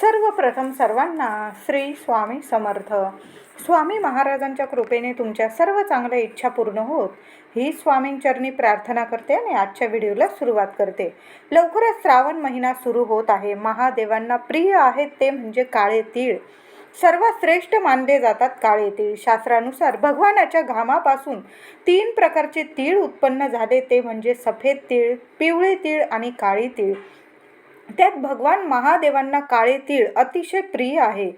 सर्वप्रथम सर्वांना श्री स्वामी समर्थ. स्वामी महाराजांच्या कृपेने तुमच्या सर्व चांगल्या इच्छा पूर्ण होत. ही स्वामींचरणी प्रार्थना करते आणि आजच्या व्हिडिओला सुरुवात करते. लवकरच श्रावण महिना सुरू होत आहे. महादेवांना प्रिय आहेत ते म्हणजे काळे तीळ. सर्वात श्रेष्ठ मानले जातात काळे तीळ. शास्त्रानुसार भगवानाच्या घामापासून तीन प्रकारचे तीळ उत्पन्न झाले. ते म्हणजे सफेद तीळ पिवळे तीळ आणि काळी तीळ. त्यात भगवान महादेवांना काळे तीळ अतिशय प्रिय आहे.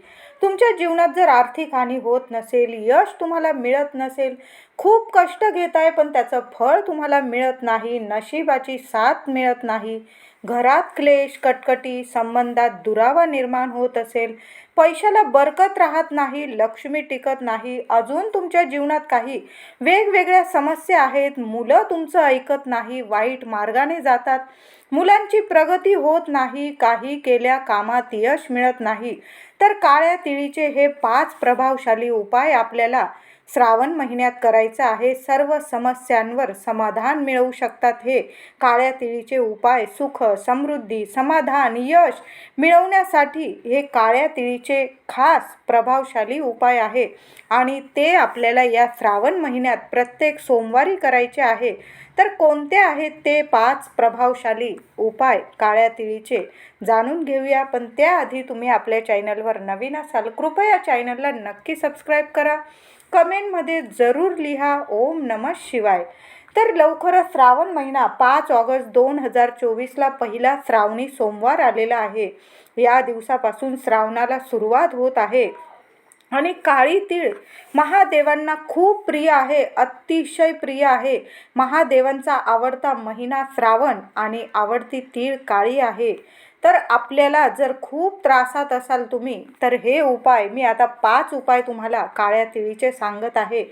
तुमच्या जीवनात जर आर्थिक हानी होत नसेल यश तुम्हाला मिळत नसेल खूप कष्ट घेत आहे पण त्याचं फळ तुम्हाला मिळत नाही नशिबाची साथ मिळत नाही. घरात क्लेश कटकटी संबंधात दुरावा निर्माण होत असेल. पैशाला बरकत राहत नाही लक्ष्मी टिकत नाही. अजून तुमच्या जीवनात काही वेगवेगळ्या समस्या आहेत. मुलं तुमचं ऐकत नाही वाईट मार्गाने जातात. मुलांची प्रगती होत नाही काही केल्या कामात यश मिळत नाही. तर काळ्या तिळीचे हे पाच प्रभावशाली उपाय आपल्याला श्रावण महिन्यात करायचं आहे. सर्व समस्यांवर समाधान मिळवू शकतात हे. काळ्या तिळीचे उपाय सुख समृद्धी समाधान यश मिळवण्यासाठी हे काळ्या तिळीचे खास प्रभावशाली उपाय आहे. आणि ते आपल्याला या श्रावण महिन्यात प्रत्येक सोमवारी करायचे आहे. तर कोणते आहेत ते पाच प्रभावशाली उपाय काळ्या तिळीचे? जाणून घेऊया. पण त्याआधी तुम्ही आपल्या चॅनलवर नवीन असाल कृपया चॅनलला नक्की सबस्क्राईब करा. कमेंटमध्ये जरूर लिहा ओम नमः शिवाय. तर लवकरच श्रावण महिना पाच ऑगस्ट दोन हजार चोवीसला पहिला श्रावणी सोमवार आलेला आहे. या दिवसापासून श्रावणाला सुरुवात होत आहे. आणि काळी तीळ महादेवांना खूप प्रिय आहे अतिशय प्रिय आहे. महादेवांचा आवडता महिना श्रावण आणि आवडती तीळ काळी आहे. तर आपल्याला जर खूप त्रासात असाल तुम्ही तर हे उपाय मी आता पाच उपाय तुम्हाला काळ्या तिळीचे सांगत आहे.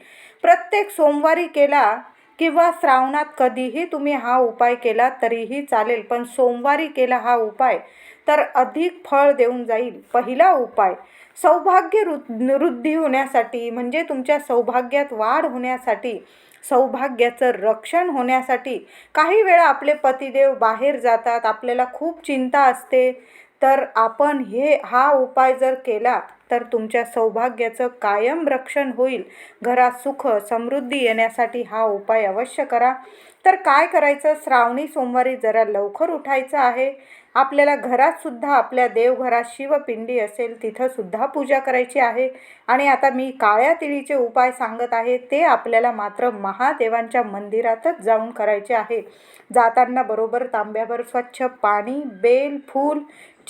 प्रत्येक सोमवारी केला किंवा श्रावणात कधीही तुम्ही हा उपाय केला तरीही चालेल पण सोमवारी केला हा उपाय तर अधिक फळ देऊन जाईल पहिला उपाय. सौभाग्य रु वृद्धी होण्यासाठी म्हणजे तुमच्या सौभाग्यात वाढ होण्यासाठी सौभाग्याचं रक्षण होण्यासाठी काही वेळा आपले पतिदेव बाहेर जातात आपल्याला खूप चिंता असते. तर आपण हे हा उपाय जर केला तर तुमच्या सौभाग्याचं कायम रक्षण होईल. घरात सुख समृद्धी येण्यासाठी हा उपाय अवश्य करा. तर काय करायचं? श्रावणी सोमवारी जरा लवकर उठायचं आहे. आपल्याला घरातसुद्धा आपल्या देवघरात शिवपिंडी असेल तिथंसुद्धा पूजा करायची आहे. आणि आता मी काळ्या तिळीचे उपाय सांगत आहे ते आपल्याला मात्र महादेवांच्या मंदिरातच जाऊन करायचे आहे. जाताना बरोबर तांब्यावर स्वच्छ पाणी बेल फूल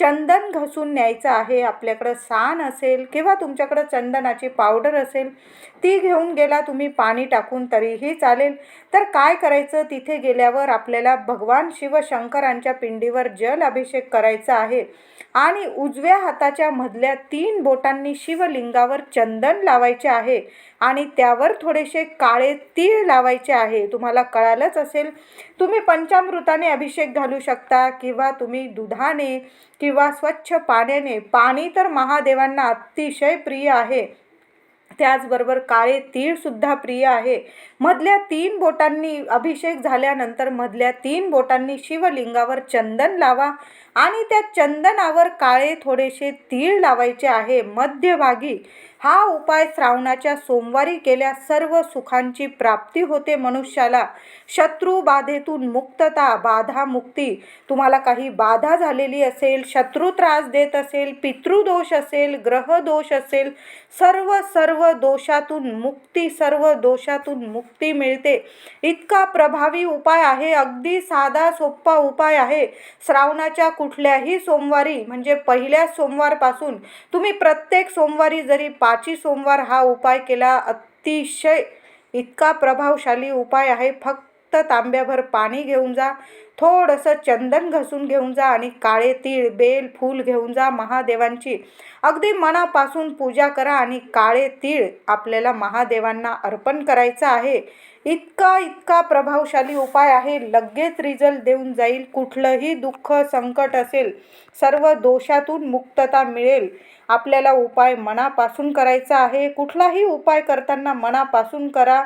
चंदन घसून न्यायचं आहे आपल्याकडं सान असेल किंवा तुमच्याकडं चंदनाची पावडर असेल ती घेऊन गेला तुम्ही पाणी टाकून तरीही चालेल. तर काय करायचं? तिथे गेल्यावर आपल्याला भगवान शिवशंकरांच्या पिंडीवर जल अभिषेक करायचा आहे आणि उजव्या हाताच्या मधल्या तीन बोटांनी शिवलिंगावर चंदन लावायचे आहे आणि त्यावर थोडेसे काळे तीळ लावायचे आहे. तुम्हाला कळालंच असेल. तुम्ही पंचामृताने अभिषेक घालू शकता किंवा तुम्ही दुधाने किंवा स्वच्छ पाण्याने पाणी तर महादेवांना अतिशय प्रिय आहे. त्याचबरोबर काळे तीळसुद्धा प्रिय आहे. मधल्या तीन बोटांनी अभिषेक झाल्यानंतर मधल्या तीन बोटांनी शिवलिंगावर चंदन लावा आणि त्या चंदनावर काळे थोडेसे तीळ लावायचे आहे. मध्यभागी हा उपाय श्रावणाच्या सोमवारी केल्या सर्व सुखांची प्राप्ती होते मनुष्याला. शत्रू बाधेतून मुक्तता बाधा मुक्ती. तुम्हाला काही बाधा झालेली असेल शत्रू त्रास देत असेल पितृदोष असेल ग्रहदोष असेल सर्व सर्व दोषातून मुक्ती सर्व दोषातून मुक्ती मिळते. इतका प्रभावी उपाय आहे अगदी साधा सोप्पा उपाय आहे. श्रावणाच्या कुठल्याही सोमवारी म्हणजे पहिल्या सोमवारपासून तुम्ही प्रत्येक सोमवारी जरी पाची सोमवार हा उपाय केला अतिशय इतका प्रभावशाली उपाय आहे. फक्त फक्त तांब्याभर पाणी घेऊन जा. थोडंसं चंदन घसून घेऊन जा आणि काळे तीळ बेल फूल घेऊन जा महादेवांची. अगदी मनापासून पूजा करा आणि काळे तीळ आपल्याला महादेवांना अर्पण करायचं आहे. इतका इतका प्रभावशाली उपाय आहे. लगेच रिझल्ट देऊन जाईल. कुठलंही दुःख संकट असेल सर्व दोषातून मुक्तता मिळेल. आपल्याला उपाय मनापासून करायचा आहे. कुठलाही उपाय करताना मनापासून करा.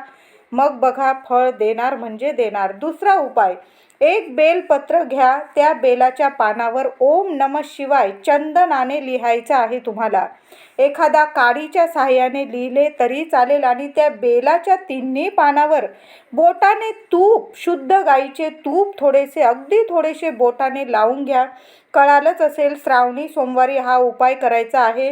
मग बघा फळ देणार म्हणजे देणार. दुसरा उपाय एक बेलपत्र घ्या त्या बेलाच्या पानावर ओम नम शिवाय चंदनाने लिहायचं आहे तुम्हाला. एखादा काडीच्या सहाय्याने लिहिले तरी चालेल आणि त्या बेलाच्या तिन्ही पानावर बोटाने तूप शुद्ध गाईचे तूप थोडेसे अगदी थोडेसे बोटाने लावून घ्या. कळालंच असेल श्रावणी सोमवारी हा उपाय करायचा आहे.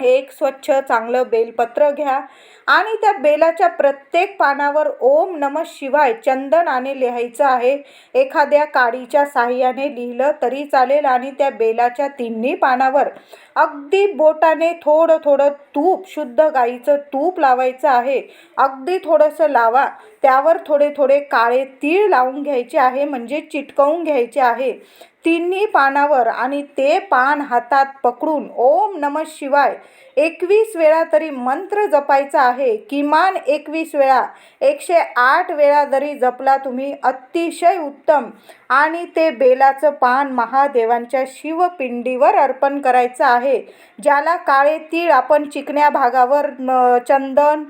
एक स्वच्छ चांगलं बेलपत्र घ्या. आणि त्या बेलाच्या प्रत्येक पानावर ओम नम शिवाय चंदनाने लिहायचं आहे. एखाद्या काडीच्या साह्याने लिहिलं तरी चालेल आणि त्या बेलाच्या तिन्ही पानावर अगदी बोटाने थोडं थोडं तूप शुद्ध गाईचं तूप लावायचं आहे. अगदी थोडंसं लावा. त्यावर थोडे थोडे काळे तीळ लावून घ्यायचे आहे म्हणजे चिटकवून घ्यायचे आहे. तिन्ही पानावर आणि ते पान हातात पकडून ओम नम शिवाय एकवीस वेळा तरी मंत्र जपायचा आहे. किमान एकवीस वेळा. एकशे आठ वेळा जरी जपला तुम्ही अतिशय उत्तम. आणि ते बेलाचं पान महादेवांच्या शिवपिंडीवर अर्पण करायचं आहे. ज्याला काळे तीळ आपण चिकण्या भागावर चंदन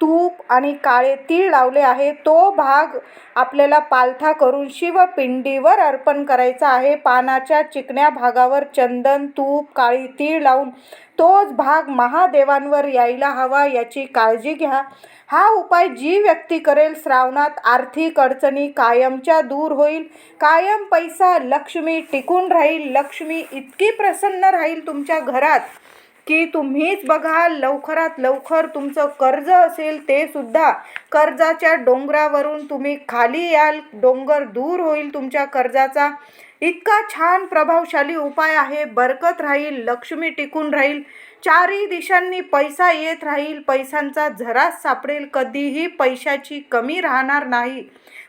तूप आणि काळे तीळ लावले आहे. तो भाग आपल्याला पालथा करून शिवपिंडीवर अर्पण करायचा आहे. पानाच्या चिकण्या भागावर चंदन तूप काळी तीळ लावून तोच भाग महादेवांवर यायला हवा याची काळजी घ्या. हा उपाय जी व्यक्ती करेल श्रावणात आर्थिक अडचणी कायमच्या दूर होईल. कायम पैसा लक्ष्मी टिकून राहील. लक्ष्मी इतकी प्रसन्न राहील तुमच्या घरात. की तुम्हीच बघा लवकरात लवकर तुमचं कर्ज असेल ते सुद्धा. कर्जाच्या डोंगरावरून तुम्ही खाली याल डोंगर दूर होईल तुमच्या कर्जाचा. इतका छान प्रभावशाली उपाय आहे बरकत राहील लक्ष्मी टिकून राहील. चारही दिशांनी पैसा येत राहील पैशांचा झरास सापडेल कधीही पैशाची कमी राहणार नाही.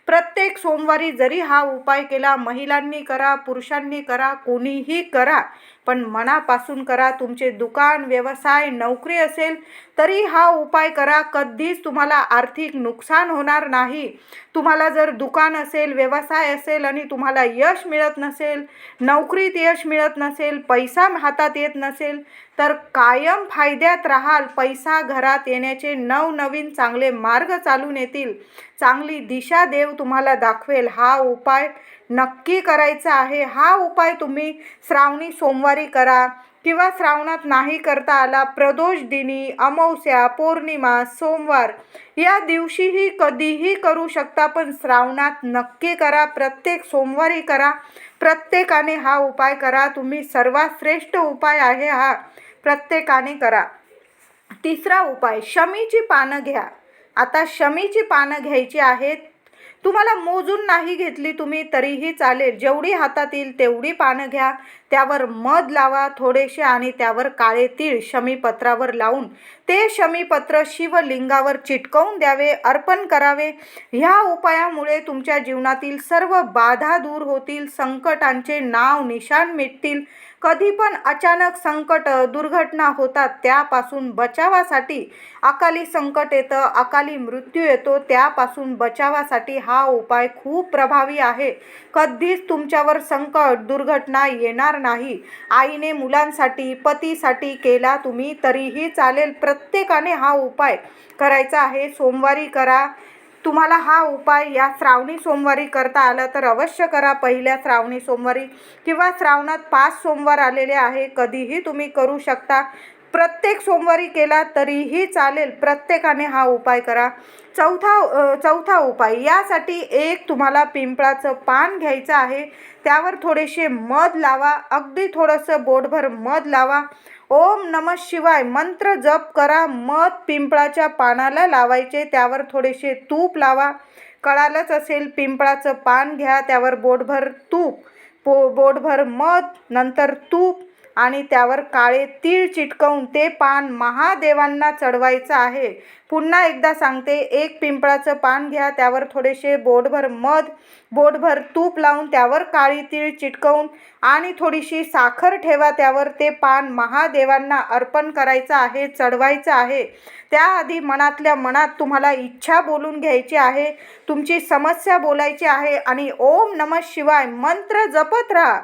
प्रत्येक सोमवारी जरी हा उपाय केला महिलांनी करा पुरुषांनी करा कोणीही करा पण मनापासून करा तुमचे दुकान व्यवसाय नोकरी असेल तरी हा उपाय करा. कधीच तुम्हाला आर्थिक नुकसान होणार नाही. तुम्हाला जर दुकान असेल व्यवसाय असेल आणि तुम्हाला यश मिळत नसेल नोकरीत यश मिळत नसेल पैसा हातात येत नसेल तर कायम फायद्यात राहाल. पैसा घरात येण्याचे नवनवीन चांगले मार्ग चालून येतील. चांगली दिशा देव तुम्हाला दाखवेल. हा उपाय नक्की करायचा आहे. हा उपाय तुम्ही श्रावणी सोमवारी करा किंवा श्रावणात नाही करता आला प्रदोष दिनी अमावस्या पौर्णिमा सोमवार या दिवशीही कधीही करू शकता पण श्रावणात नक्की करा. प्रत्येक सोमवारी करा. प्रत्येकाने हा उपाय करा. तुम्ही सर्वात श्रेष्ठ उपाय आहे हा. प्रत्येकाने करा. तिसरा उपाय शमीची पानं घ्या. आता शमीची पानं घ्यायची आहेत. तुम्हाला मोजून नाही घेतली तुम्ही तरीही चालेल. जेवढी हातात येईल तेवढी पानं घ्या. त्यावर मध लावा थोडेसे आणि त्यावर काळे तीळ शमीपत्रावर लावून ते शमीपत्र शिवलिंगावर चिटकवून द्यावे अर्पण करावे. ह्या उपायामुळे तुमच्या जीवनातील सर्व बाधा दूर होतील संकटांचे नाव निशाण मिटतील. कधी पण अचानक संकट दुर्घटना होतात त्यापासून बचावासाठी अकाली संकट येतं अकाली मृत्यू येतो त्यापासून बचावासाठी हा उपाय खूप प्रभावी आहे. कधीच तुमच्यावर संकट दुर्घटना येणार नाही. आईने मुलांसाठी पतीसाठी केला तुम्ही तरीही चालेल. प्रत्येकाने हा उपाय करायचा आहे. सोमवारी करा. तुम्हाला हा उपाय या श्रावणी सोमवारी करता आला तर अवश्य करा. पहिल्या श्रावणी सोमवारी किंवा श्रावणात पाच सोमवार आलेले आहे. कधीही तुम्ही करू शकता. प्रत्येक सोमवारी केला तरीही चालेल. प्रत्येकाने हा उपाय करा. चौथा चौथा उपाय यासाठी एक तुम्हाला पिंपळाचं पान घ्यायचं आहे. त्यावर थोडेसे मध लावा. अगदी थोडंसं बोटभर मध लावा. ओम नम शिवाय मंत्र जप करा मध पिंपळाच्या पानाला लावायचे त्यावर थोडेसे तूप लावा. कळालंच असेल पिंपळाचं पान घ्या त्यावर बोटभर तूप. पो बोटभर मध नंतर तूप. आणि त्यावर काळे तीळ चिटकवून ते पान महादेवांना चढवायचं आहे. पुन्हा एकदा सांगते एक पिंपळाचं पान घ्या त्यावर थोडेसे बोटभर मध बोटभर तूप लावून त्यावर काळी तीळ चिटकवून आणि थोडीशी साखर ठेवा त्यावर ते पान महादेवांना अर्पण करायचं आहे चढवायचं आहे. त्याआधी मनातल्या मनात तुम्हाला इच्छा बोलून घ्यायची आहे तुमची समस्या बोलायची आहे आणि ओम नम शिवाय मंत्र जपत राहा.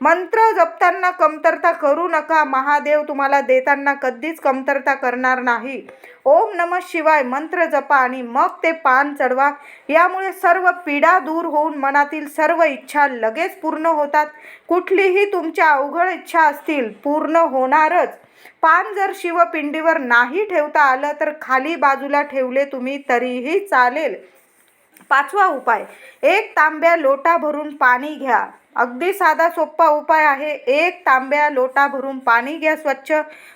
मंत्र जपताना कमतरता करू नका. महादेव तुम्हाला देताना कधीच कमतरता करणार नाही. ओम नम शिवाय मंत्र जपा आणि मग ते पान चढवा. यामुळे सर्व पीडा दूर होऊन मनातील सर्व इच्छा लगेच पूर्ण होतात. कुठलीही तुमच्या अवघड इच्छा असतील पूर्ण होणारच. पान जर शिवपिंडीवर नाही ठेवता आलं तर खाली बाजूला ठेवले तुम्ही तरीही चालेल. पाचवा उपाय. एक तांब्या लोटा भरून पाणी घ्या. अगदी साधा सोपा उपाय आहे. एक तांब्या लोटा भरून पाणी घ्या स्वच्छ.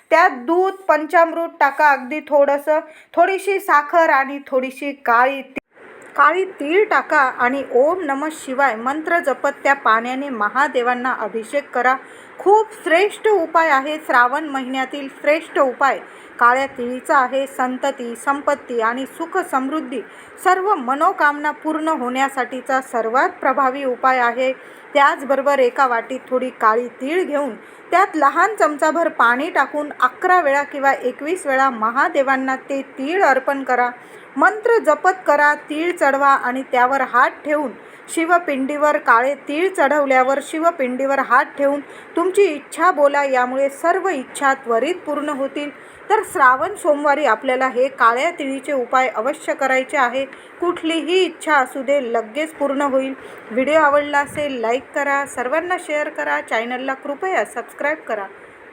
त्यात दूध पंचामृत टाका अगदी थोडंसं. थोडीशी साखर आणि थोडीशी काळी ती- काळी तीळ टाका आणि ओम नम शिवाय मंत्र जपत त्या पाण्याने महादेवांना अभिषेक करा. खूप श्रेष्ठ उपाय आहे श्रावण महिन्यातील श्रेष्ठ उपाय. काळ्या तिळीचा आहे संतती संपत्ती आणि सुख समृद्धी. सर्व मनोकामना पूर्ण होण्यासाठीचा सर्वात प्रभावी उपाय आहे. त्याचबरोबर एका वाटीत थोडी काळी तीळ घेऊन त्यात लहान चमचाभर पाणी टाकून अकरा वेळा किंवा एकवीस वेळा महादेवांना ते तीळ अर्पण करा. मंत्र जपत करा तीळ चढवा आणि त्यावर हात ठेवून शिवपिंडीवर काळे तीळ चढवल्यावर शिवपिंडीवर हात ठेवून तुमची इच्छा बोला यामुळे सर्व इच्छा त्वरित पूर्ण होतील. तर श्रावण सोमवारी आपल्याला हे काळ्या तिळीचे उपाय अवश्य करायचे आहे. कुठलीही इच्छा असू दे लगेच पूर्ण होईल. व्हिडिओ आवडला असेल लाईक करा. सर्वांना शेअर करा. चॅनलला कृपया सबस्क्राईब करा.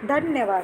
धन्यवाद.